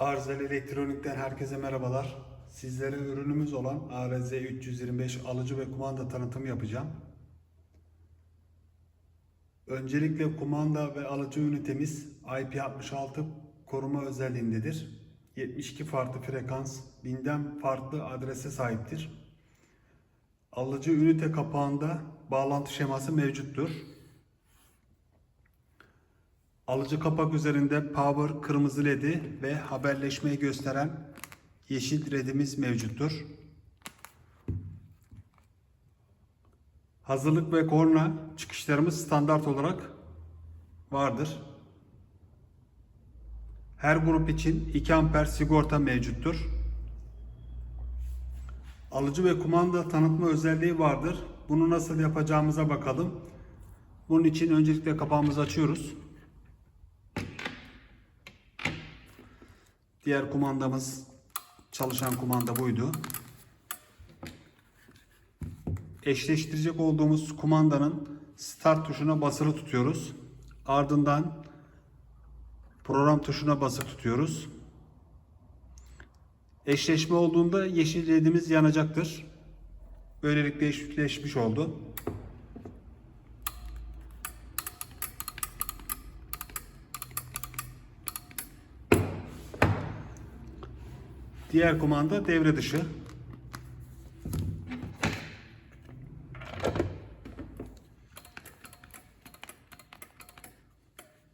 Arzel Elektronik'ten herkese merhabalar. Sizlere ürünümüz olan ARZ 325 alıcı ve kumanda tanıtımı yapacağım. Öncelikle kumanda ve alıcı ünitemiz IP66 koruma özelliğindedir. 72 farklı frekans, binden farklı adrese sahiptir. Alıcı ünite kapağında bağlantı şeması mevcuttur. Alıcı kapak üzerinde power kırmızı ledi ve haberleşmeyi gösteren yeşil ledimiz mevcuttur. Hazırlık ve korna çıkışlarımız standart olarak vardır. Her grup için 2 amper sigorta mevcuttur. Alıcı ve kumanda tanıtma özelliği vardır. Bunu nasıl yapacağımıza bakalım. Bunun için öncelikle kapağımızı açıyoruz. Diğer kumandamız çalışan kumanda buydu. Eşleştirecek olduğumuz kumandanın start tuşuna basılı tutuyoruz. Ardından program tuşuna basılı tutuyoruz. Eşleşme olduğunda yeşil ledimiz yanacaktır. Böylelikle eşleşmiş oldu. Diğer kumanda devre dışı.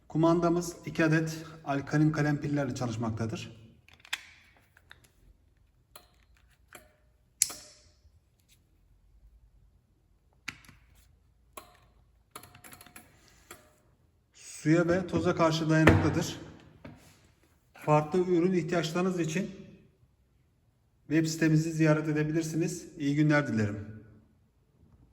Kumandamız 2 adet alkalin kalem pillerle çalışmaktadır. Suya ve toza karşı dayanıklıdır. Farklı ürün ihtiyaçlarınız için web sitemizi ziyaret edebilirsiniz. İyi günler dilerim.